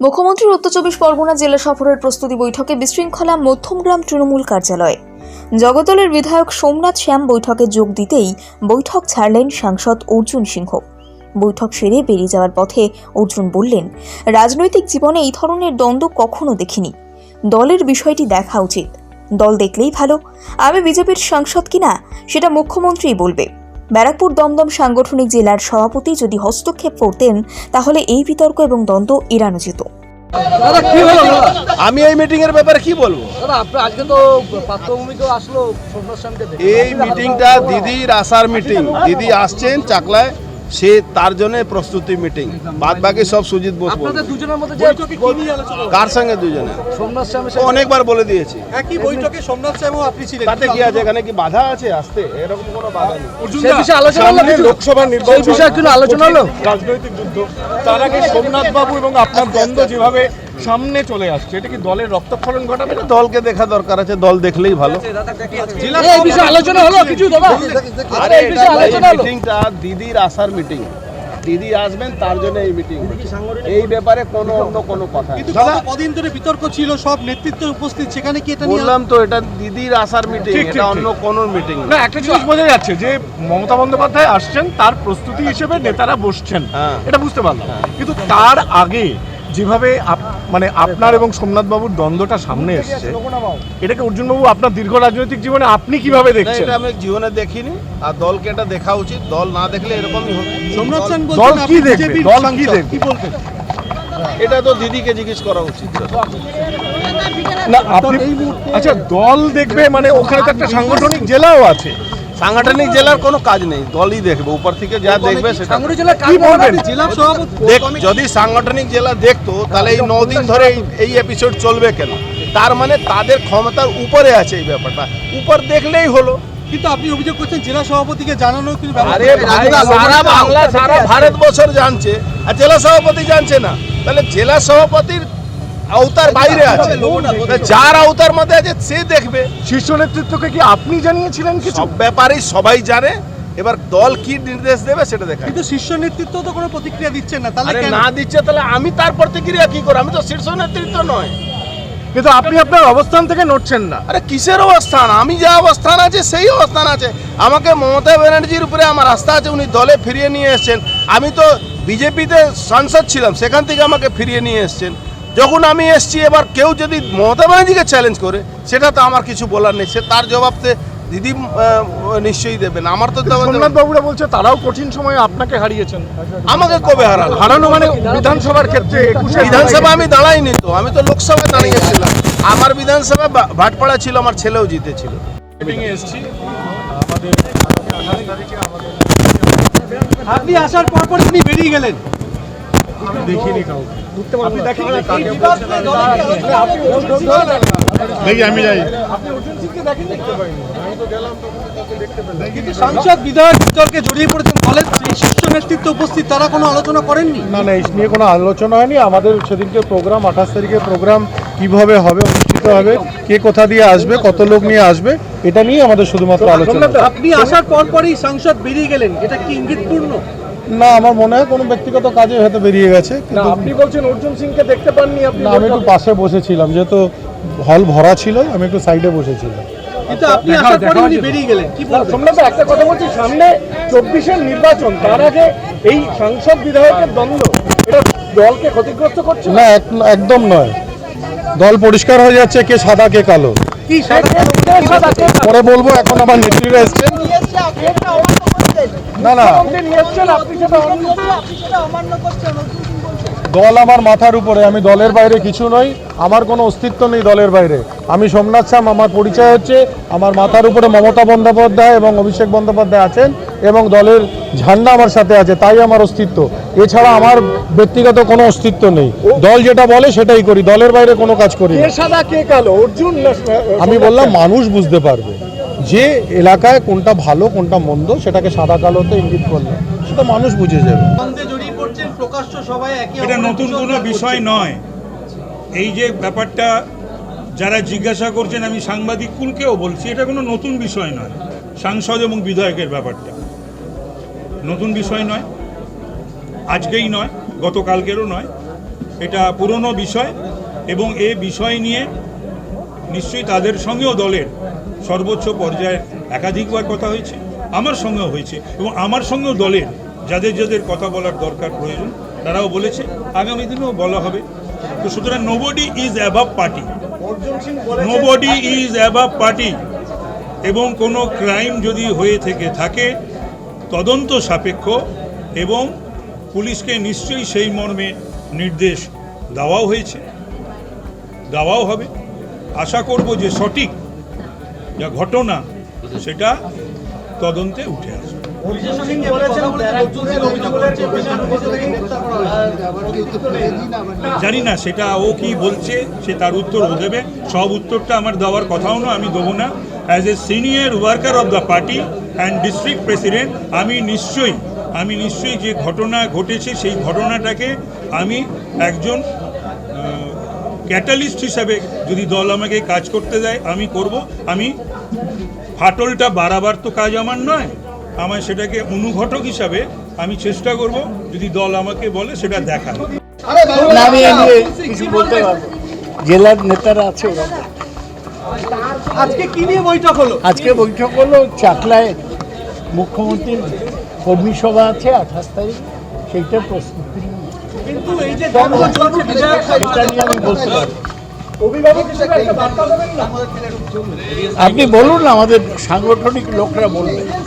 মুখ্যমন্ত্রীর উত্তর চব্বিশ পরগনা জেলা সফরের প্রস্তুতি বৈঠকে বিশৃঙ্খলা মধ্যমগ্রাম তৃণমূল কার্যালয়ে। জগদলের বিধায়ক সোমনাথ শ্যাম বৈঠকে যোগ দিতেই বৈঠক ছাড়লেন সাংসদ অর্জুন সিংহ। বৈঠক সেরে বেরিয়ে যাওয়ার পথে অর্জুন বললেন, রাজনৈতিক জীবনে এই ধরনের দ্বন্দ্ব কখনো দেখিনি। দলের বিষয়টি দেখা উচিত। দল দেখলেই ভালো। আমি বিজেপির সাংসদ কিনা, সেটা মুখ্যমন্ত্রীই বলবে। ব্যারাকপুর দমদম সাংগঠনিক জেলার সভাপতি যদি হস্তক্ষেপ করতেন তাহলে এই বিতর্ক এবং দ্বন্দ্ব এড়ানো যেত। দাদা কি হলো? আমি এই মিটিং এর ব্যাপারে কি বলব? দাদা আপনি আজকে তো পাত্রভূমিকেও আসলো এই মিটিংটা দিদির আসার মিটিং দিদি আসছেন চাকলায়। সে তার জন্য প্রস্তুতি মিটিং বাদ বাকি সব সুজিত বোস বলবে। আপনাদের দুজনের মধ্যে যে কার সঙ্গে দুজনে? অনেকবার বলে দিয়েছি। একই বৈঠকে সোমনাথ আপনি ছিলেন। তাতে কি আছে? এখানে কি বাধা আছে আসতে? এরকম কোনো বাধা নেই। আলোচনা হলো লোকসভা নির্বাচন বিষয়ে আলোচনা হলো? রাজনৈতিক যুদ্ধ। তার আগে সোমনাথ বাবু এবং আপনার দ্বন্দ্ব যেভাবে সামনে চলে আসছে। এটা কি দলের রক্তক্ষরণ ঘটাবে না? দলকে দেখা দরকার আছে দল দেখলেই ভালো। আলোচনা হলো কিছু দাদা আরে এই বিষয়ে আলোচনা হলো। মিটিংটা দিদির আসার মিটিং দিদি আসবেন তার জন্য এই মিটিং এই ব্যাপারে কোনো অন্য কোনো কথা কিন্তু কদিন ধরে বিতর্ক ছিল সব নেতৃত্ব উপস্থিত সেখানে কি এটা নিয়ে বললাম তো এটা দিদির আসার মিটিং এটা অন্য কোনো মিটিং না একটা জিনিস বোঝা যাচ্ছে যে মমতা বন্দ্যোপাধ্যায় আসছেন তার প্রস্তুতি হিসেবে নেতারা বসছেন। হ্যাঁ। এটা বুঝতে পারলাম। কিন্তু তার আগে যেভাবে মানে আপনার এবং সোমনাথ বাবুর দ্বন্দ্বটা সামনে এসেছে। এটাকে অর্জুন বাবু আপনার দীর্ঘ রাজনৈতিক জীবনে আপনি কীভাবে না, দেখছেন? এটা আমি জীবনে দেখিনি। আর দলকে এটা দেখা উচিত। দল না দেখলে এরকমই হবে। সোমনাথ সেন দল- দল কি দেখবে? দল কি দেখবে? কি বলতে এটা তো দিদিকে জিজ্ঞেস করা উচিত। না আপনি আচ্ছা দল দেখবে মানে ওখানে তো একটা সাংগঠনিক জেলাও আছে। সাংগঠনিক জেলার কোনো কাজ নেই দলই দেখবে উপর থেকে যা দেখবে সেটা। সাংগঠনিক জেলার কাজ কি বলবেন? জেলা সভাপতি দেখ যদি সাংগঠনিক জেলা দেখতো তাহলে এই দিন ধরে এই- এপিসোড চলবে কেন? তার মানে তাদের ক্ষমতার উপরে আছে এই ব্যাপারটা। উপর দেখলেই হলো। কিন্তু আপনি অভিযোগ করছেন জেলা সভাপতিকে জানানো কিন্তু আরে সারা বাংলা সারা ভারত বছর জানছে আর জেলা সভাপতি জানছে না। তাহলে জেলা সভাপতির আওতার বাইরে আছে। যার আওতার মধ্যে আছে সে দেখবে। শীর্ষ নেতৃত্বকে কি আপনি জানিয়েছিলেন কিছু? সব ব্যাপারেই সবাই জানে। এবার দল কি নির্দেশ দেবে সেটা দেখা কিন্তু শীর্ষ নেতৃত্ব তো কোনো প্রতিক্রিয়া দিচ্ছেন না তাহলে না দিচ্ছে তাহলে আমি তার প্রতিক্রিয়া কি করব? আমি তো শীর্ষ নেতৃত্ব নয়। কিন্তু আপনি আপনার অবস্থান থেকে নড়ছেন না। আরে কিসের অবস্থান? আমি যে অবস্থান আছে সেই অবস্থান আছে। আমাকে মমতা ব্যানার্জির উপরে আমার আস্থা আছে উনি দলে ফিরিয়ে নিয়ে এসেছেন। আমি তো বিজেপিতে সাংসদ ছিলাম সেখান থেকে আমাকে ফিরিয়ে নিয়ে এসেছেন। যখন আমি এসছি এবার কেউ যদি মমতা ব্যানার্জিকে চ্যালেঞ্জ করে সেটা তো আমার কিছু বলার নেই। সে তার জবাব তো দিদি নিশ্চয়ই দেবেন। আমার তো জবাব বাবুরা বলছে তারাও কঠিন সময়ে আপনাকে হারিয়েছেন। আমাকে কবে হারালো? হারানো মানে বিধানসভার ক্ষেত্রে একুশে বিধানসভা আমি দাঁড়াইনি তো আমি তো লোকসভায় দাঁড়িয়েছিলাম। আমার বিধানসভা ভাটপাড়া ছিল আমার ছেলেও জিতেছিল। আপনি আসার পর পর আপনি বেরিয়ে গেলেন। দেখিনি কাউকে। আপনি দেখেন দেখি আমি যাই। সাংসদ বিধায়ক বিতর্কে জড়িয়ে পড়েছেন দলের শীর্ষ নেতৃত্ব উপস্থিত তারা কোনো আলোচনা করেননি? না না এই নিয়ে কোনো আলোচনা হয়নি। আমাদের সেদিনকে প্রোগ্রাম আঠাশ তারিখে প্রোগ্রাম কীভাবে হবে অনুষ্ঠিত হবে কে কোথা দিয়ে আসবে কত লোক নিয়ে আসবে এটা নিয়ে আমাদের শুধুমাত্র আলোচনা। আপনি আসার পর পরই সাংসদ বেরিয়ে গেলেন। এটা কি ইঙ্গিতপূর্ণ? না আমার মনে হয় কোনো ব্যক্তিগত কাজে হয়তো বেরিয়ে গেছে কিন্তু আপনি বলছেন অর্জুন সিংকে দেখতে পাননি আপনি না আমি একটু পাশে বসেছিলাম যেহেতু হল ভরা ছিল আমি একটু সাইডে বসেছিলাম। কিন্তু আপনি আসার পরে উনি বেরিয়ে গেলেন কি বলবেন? সোমনাথ একটা কথা বলছি সামনে চব্বিশের নির্বাচন তার আগে এই সাংসদ বিধায়কের দ্বন্দ্ব এটা দলকে ক্ষতিগ্রস্ত করছে? না একদম নয়। দল পরিষ্কার হয়ে যাচ্ছে কে সাদা কে কালো। কি সাদা পরে বলব এখন আমার নেত্রীরা এসছেন। না না। আপনি সেটা অমান্য সেটা দল আমার মাথার উপরে আমি দলের বাইরে কিছু নই আমার কোনো অস্তিত্ব নেই দলের বাইরে। আমি সোমনাথ শ্যাম আমার পরিচয় হচ্ছে আমার মাথার উপরে মমতা বন্দ্যোপাধ্যায় এবং অভিষেক বন্দ্যোপাধ্যায় আছেন এবং দলের ঝান্ডা আমার সাথে আছে তাই আমার অস্তিত্ব। এছাড়া আমার ব্যক্তিগত কোনো অস্তিত্ব নেই। দল যেটা বলে সেটাই করি দলের বাইরে কোনো কাজ করি না। কে কালো? অর্জুন আমি বললাম মানুষ বুঝতে পারবে যে এলাকায় কোনটা ভালো কোনটা মন্দ সেটাকে সাদা কালোতে ইঙ্গিত করল সেটা মানুষ বুঝে যাবে দ্বন্দ্বে জড়িয়ে পড়ছেন প্রকাশ্য সবাই একই এটা নতুন কোনো বিষয় নয়। এই যে ব্যাপারটা যারা জিজ্ঞাসা করছেন আমি সাংবাদিক কুলকেও বলছি এটা কোনো নতুন বিষয় নয়। সাংসদ এবং বিধায়কের ব্যাপারটা। নতুন বিষয় নয়। আজকেই নয় গতকালকেরও নয়। এটা পুরনো বিষয় এবং এ বিষয় নিয়ে নিশ্চয়ই তাদের সঙ্গেও দলের সর্বোচ্চ পর্যায়ে একাধিকবার কথা হয়েছে আমার সঙ্গেও হয়েছে এবং আমার সঙ্গেও দলের যাদের যাদের কথা বলার দরকার প্রয়োজন তারাও বলেছে, আগামী দিনেও বলা হবে। তো সুতরাং nobody is above party nobody is above party এবং কোনো ক্রাইম যদি হয়ে থেকে থাকে, তদন্ত সাপেক্ষ এবং পুলিশকে নিশ্চয়ই সেই মর্মে নির্দেশ দেওয়াও হয়েছে, দেওয়াও হবে। আশা করব যে সঠিক যা ঘটনা, সেটা তদন্তে উঠে আসবে। জানি না সেটা ও কি বলছে সে তার উত্তর ও দেবে। সব উত্তরটা আমার দেওয়ার কথাও না আমি দেবো না। As a senior worker of the party and district president আমি নিশ্চয়ই আমি নিশ্চয়ই যে ঘটনা ঘটেছে সেই ঘটনাটাকে আমি একজন ক্যাটালিস্ট হিসাবে যদি দল আমাকে কাজ করতে দেয় আমি করব। আমি ফাটলটা বাড়াবার তো কাজ আমার নয়। আমার সেটাকে অনুঘটক হিসাবে আমি চেষ্টা করব যদি দল আমাকে বলে সেটা দেখার। না, আমি এ নিয়ে কিছু বলতে পারব। জেলার নেতারা আছে ওরা। আজকে কি নিয়ে বৈঠক হলো? আজকে বৈঠক হলো চাকলায় মুখ্যমন্ত্রীর কর্মী সভা আছে আঠাশ তারিখ সেইটার প্রস্তুতি কিন্তু এই যে আমি বলতে আপনি বলুন না আমাদের সাংগঠনিক লোকরা বলবে।